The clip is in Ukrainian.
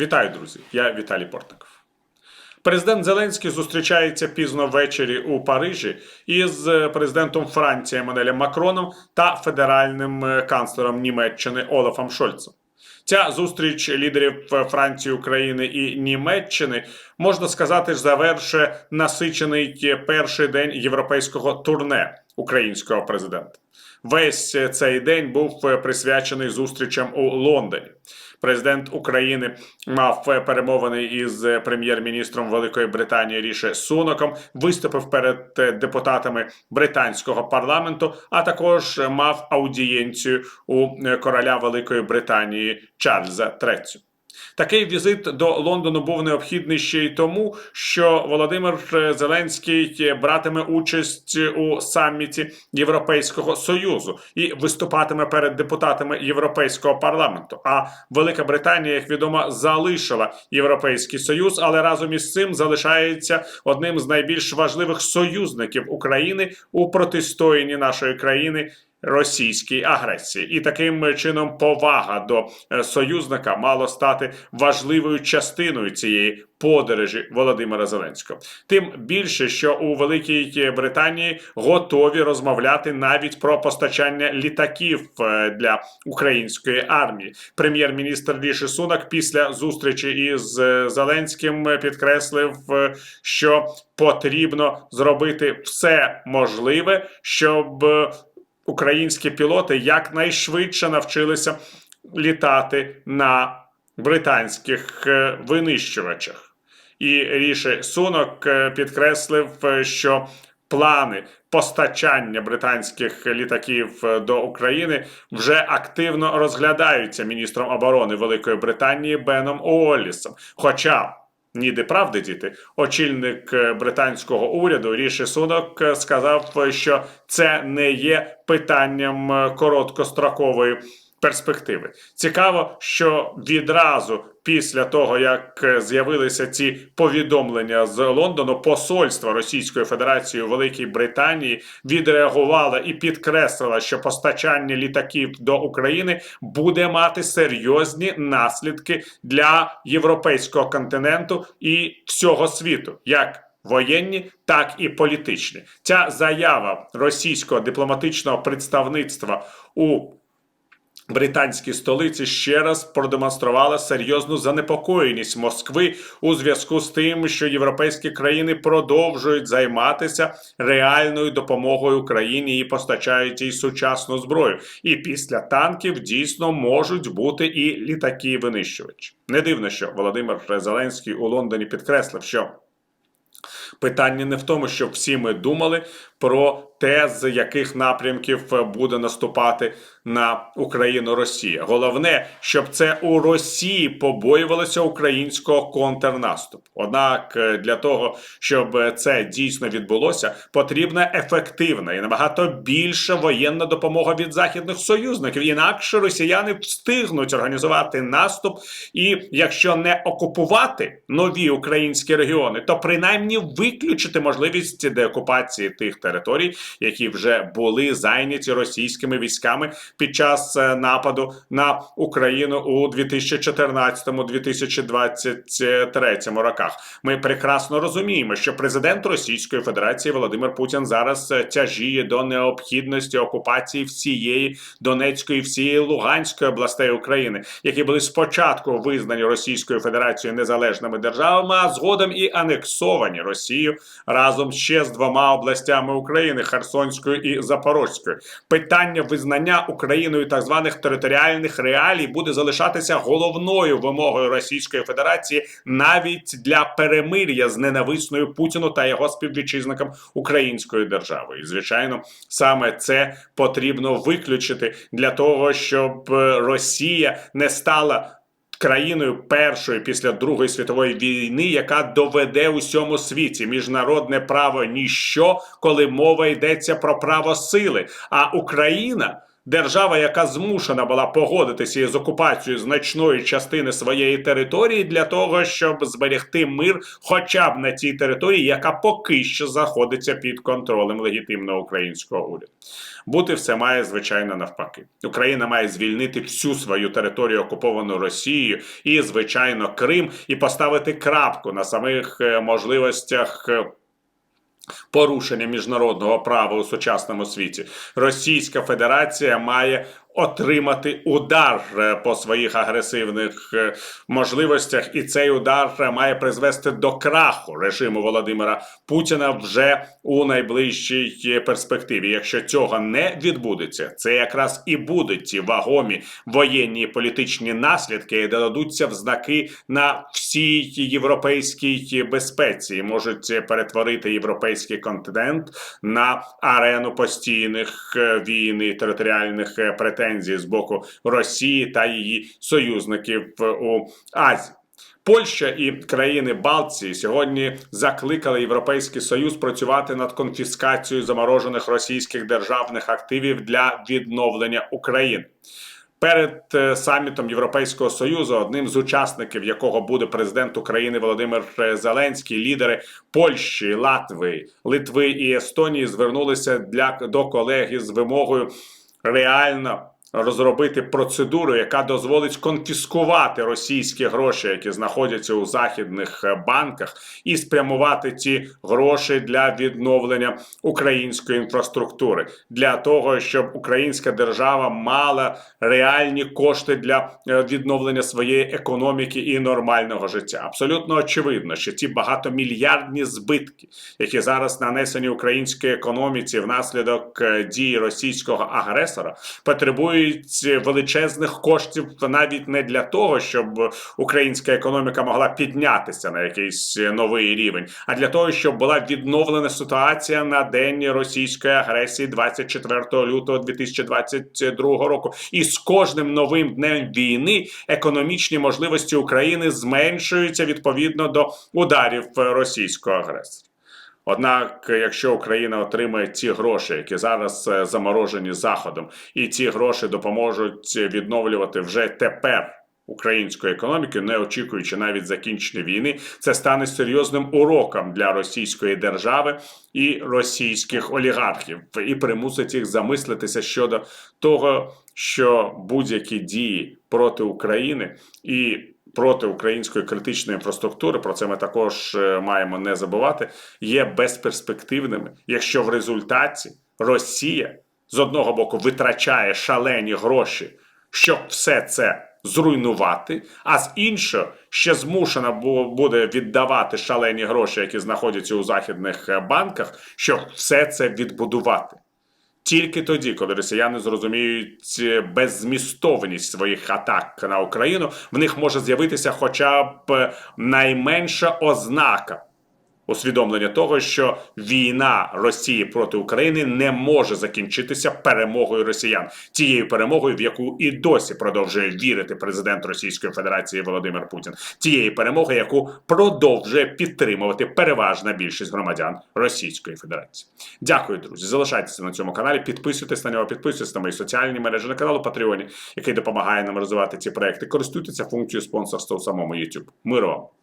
Вітаю, друзі! Я Віталій Портников. Президент Зеленський зустрічається пізно ввечері у Парижі із е, президентом Франції Еммануелем Макроном та федеральним е, канцлером Німеччини Олафом Шольцем. Ця зустріч лідерів е, Франції, України і Німеччини можна сказати, завершує насичений перший день європейського турне українського президента. Весь е, цей день був е, присвячений зустрічам у Лондоні. Президент України мав е, перемовини із прем'єр-міністром Великої Британії Ріше Суноком, виступив перед депутатами британського парламенту, а також мав аудієнцію у короля Великої Британії Чарльза III. Такий візит до Лондону був необхідний ще й тому, що Володимир е, Зеленський е, братиме участь у саміті Європейського союзу і виступатиме перед депутатами Європейського парламенту. А Велика Британія, як відомо, залишила Європейський Союз, але разом із цим залишається одним з найбільш важливих союзників України у протистоянні нашої країни російській агресії, і таким чином повага до е, союзника мало стати важливою частиною цієї подорожі Володимира Зеленського. Тим більше, що у Великій Британії готові розмовляти навіть про постачання літаків е, для української армії. Прем'єр-міністр Ріші Сунак після зустрічі із е, Зеленським підкреслив, е, що потрібно зробити все можливе, щоб е, українські пілоти якнайшвидше навчилися літати на британських е, винищувачах. І Ріші Сунок е, підкреслив, е, що плани постачання британських літаків до України вже активно розглядаються міністром оборони Великої Британії Беном Уоллісом. Хоча Ніде правди, діти, очільник е, британського уряду Ріші Сунок е, сказав, е, що це не є питанням короткострокової перспективи. Цікаво, що відразу після того, як е, з'явилися ці повідомлення з Лондону, посольство Російської Федерації у Великій Британії відреагувало і підкреслило, що постачання літаків до України буде мати серйозні наслідки для європейського континенту і всього світу. як Воєнні, так і політичні. Ця заява російського дипломатичного представництва у британській столиці ще раз продемонструвала серйозну занепокоєність Москви у зв'язку з тим, що європейські країни продовжують займатися реальною допомогою Україні і постачають їй сучасну зброю. І після танків дійсно можуть бути і літаки винищувачі. Не дивно, що Володимир Зеленський у Лондоні підкреслив, що. Питання не в тому, щоб всі ми думали про те, з яких напрямків буде наступати на Україну Росія. Головне, щоб це у Росії побоювалося українського контрнаступу. Однак е, для того, щоб це дійсно відбулося, потрібна ефективна і набагато більша воєнна допомога від західних союзників. Інакше росіяни встигнуть організувати наступ, і якщо не окупувати нові українські регіони, то принаймні виключити можливість деокупації тих територій, які вже були зайняті російськими військами під час е, нападу на Україну у 2014-2023 роках. Ми прекрасно розуміємо, що президент Російської Федерації Володимир Путін зараз е, тяжіє до необхідності окупації всієї Донецької, всієї Луганської областей України, які були спочатку визнані Російською Федерацією незалежними державами, а згодом і анексовані Росією разом ще з двома областями України Херсонською і Запорозькою. Питання визнання Україною так званих територіальних реалій буде залишатися головною вимогою Російської Федерації навіть для перемир'я з ненависною Путіну та його співвітчизникам українською державою. І, звичайно, саме це потрібно виключити для того, щоб е, Росія не стала. Країною першою після Другої світової війни, яка доведе усьому світі міжнародне право ніщо, коли мова йдеться про право сили. А Україна Держава, яка змушена була погодитися із окупацією значної частини своєї території для того, щоб зберегти мир, хоча б на тій території, яка поки що знаходиться під контролем легітимного українського уряду. Бути все має звичайно навпаки. Україна має звільнити всю свою територію, окуповану Росією, і звичайно Крим, і поставити крапку на самих е, можливостях. Порушення міжнародного права у сучасному світі. Російська Федерація має отримати удар е, по своїх агресивних е, можливостях, і цей удар е, має призвести до краху режиму Володимира Путіна вже у найближчій перспективі. Якщо цього не відбудеться, це якраз і будуть ті вагомі воєнні політичні наслідки, які дадуться в знаки на всій європейській безпеці, і можуть перетворити європейський континент на арену постійних війн і територіальних е, претензій з боку Росії та її союзників у Азії. Польща і країни Балтії сьогодні закликали Європейський Союз працювати над конфіскацією заморожених російських державних активів для відновлення України. Перед е, самітом Європейського союзу, одним з учасників якого буде президент України Володимир е, Зеленський, лідери Польщі, Латвії, Литви і Естонії звернулися для до колеги з вимогою реально розробити процедуру, яка дозволить конфіскувати російські гроші, які знаходяться у західних е, банках, і спрямувати ці гроші для відновлення української інфраструктури, для того, щоб українська держава мала реальні кошти для е, відновлення своєї економіки і нормального життя. Абсолютно очевидно, що ті багатомільярдні збитки, які зараз нанесені українській економіці внаслідок е, дії російського агресора, потребують величезних коштів навіть не для того, щоб українська економіка могла піднятися на якийсь новий рівень, а для того, щоб була відновлена ситуація на день російської агресії 24 лютого 2022 року. І з кожним новим днем війни економічні можливості України зменшуються відповідно до ударів російського агресора. Однак, якщо Україна отримає ці гроші, які зараз е, заморожені заходом, і ці гроші допоможуть відновлювати вже тепер українську економіку, не очікуючи навіть закінчення війни, це стане серйозним уроком для російської держави і російських олігархів, і примусить їх замислитися щодо того, що будь-які дії проти України і проти української критичної інфраструктури, про це ми також е, маємо не забувати, є безперспективними, якщо в результаті Росія з одного боку витрачає шалені гроші, щоб все це зруйнувати, а з іншого ще змушена бу- буде віддавати шалені гроші, які знаходяться у західних е, банках, щоб все це відбудувати. Тільки тоді, коли росіяни зрозуміють е, беззмістовність своїх атак на Україну, в них може з'явитися хоча б найменша ознака усвідомлення того, що війна Росії проти України не може закінчитися перемогою росіян, тією перемогою, в яку і досі продовжує вірити президент Російської Федерації Володимир Путін, тієї перемоги, яку продовжує підтримувати переважна більшість громадян Російської Федерації. Дякую, друзі. Залишайтеся на цьому каналі, підписуйтесь на нього, підписуйтесь на мої соціальні мережі на каналу Патреоні, який допомагає нам розвивати ці проекти. Користуйтеся функцією спонсорства у самому YouTube. Вам!